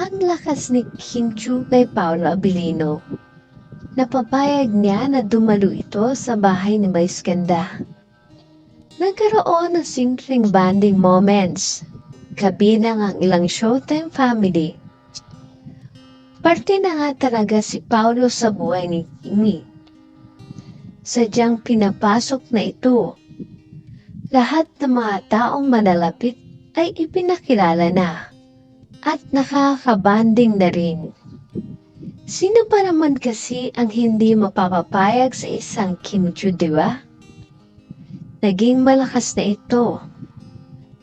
Ang lakas ni Kim Chu kay Paolo Abilino. Napapayag niya na dumalo ito sa bahay ni Ganda. Nagkaroon ng simpleng bonding moments. Kabilang ang ilang Showtime family. Parte na nga talaga si Paolo sa buhay ni Kimi. Sadyang pinapasok na ito. Lahat ng mga taong manalapit ay ipinakilala na at nakakabanding na rin. Sino pa naman kasi ang hindi mapapapayag sa isang Kim Chu, di ba? Naging malakas na ito.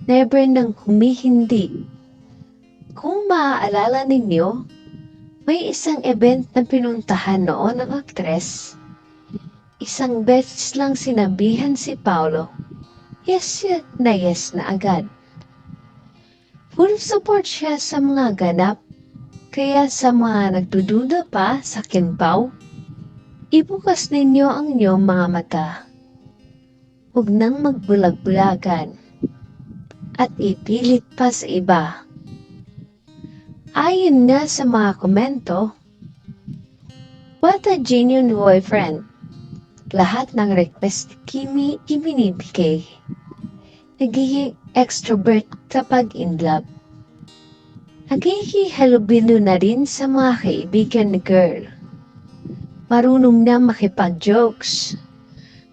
Never nang humihindi. Kung maaalala ninyo, may isang event na pinuntahan noon ng aktres. Isang beses lang sinabihan si Paolo, yes na yes na agad. Full support siya sa mga ganap, kaya sa mga nagdududa pa sa Kinpao, ibukas ninyo ang inyong mga mata. Huwag nang magbulag-bulagan at ipilit pa sa iba. Ayon nga sa mga komento, what a genuine boyfriend. Lahat ng request Kimi ibinibigay. Nagiging extrovert kapag in love. Nagiging halubilo na rin sa mga kaibigan ni girl. Marunong na makipag-jokes.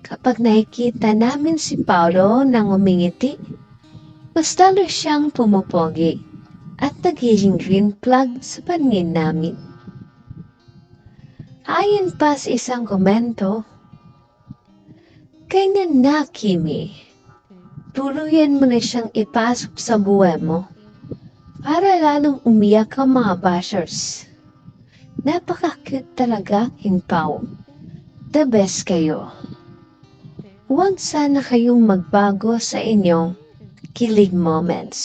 Kapag nakikita namin si Paolo nang umingiti, mas lalo siyang pumupogi at nagiging green flag sa paningin namin. Ayon pa sa isang komento, Ganyan na, Kimi. Tuluyan mo na siyang ipasok sa buhay mo para lalong umiyak ang mga bashers. Napaka-cute talaga, Hinpaw. The best kayo. Huwag sana kayong magbago sa inyong kilig moments.